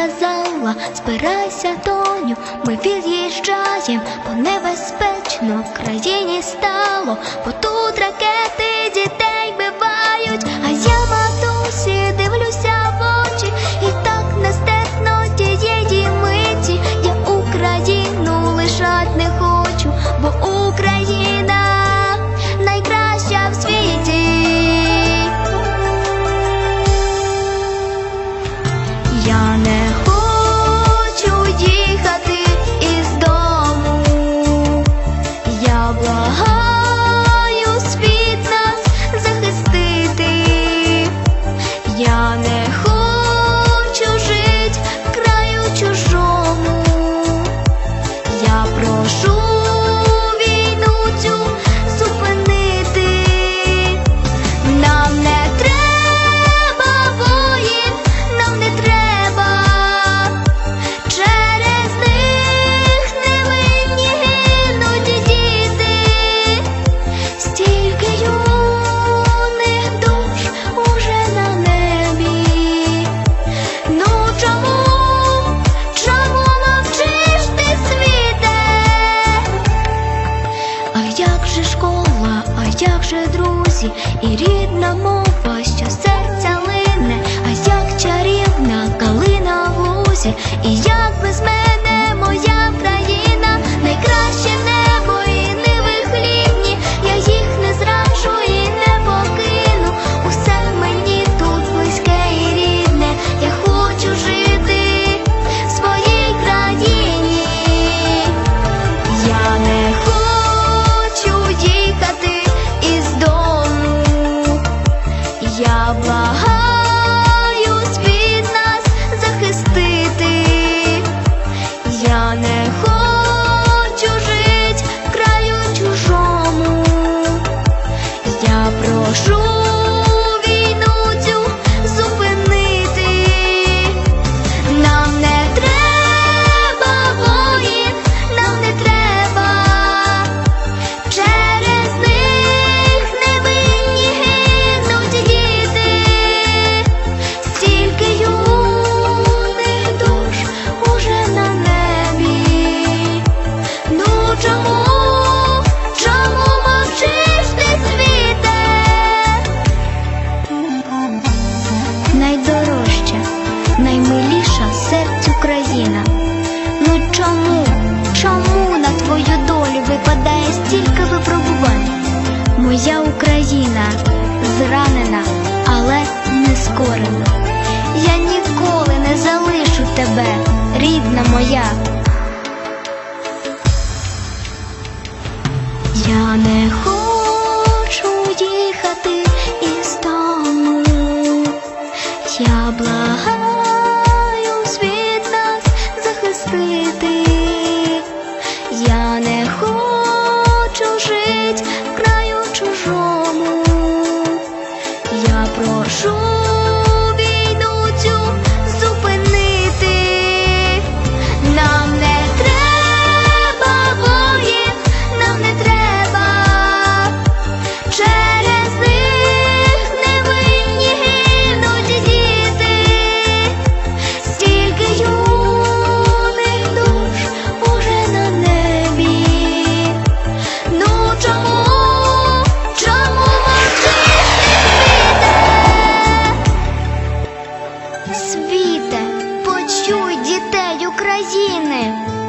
казала, збирайся, доню, ми від'їжджаєм, бо небезпечно в країні стало. Бо see it is Я Україна зранена, але не скорена. Я ніколи не залишу тебе, рідна моя. Я не хочу їхати із дому, я блага. дітей України.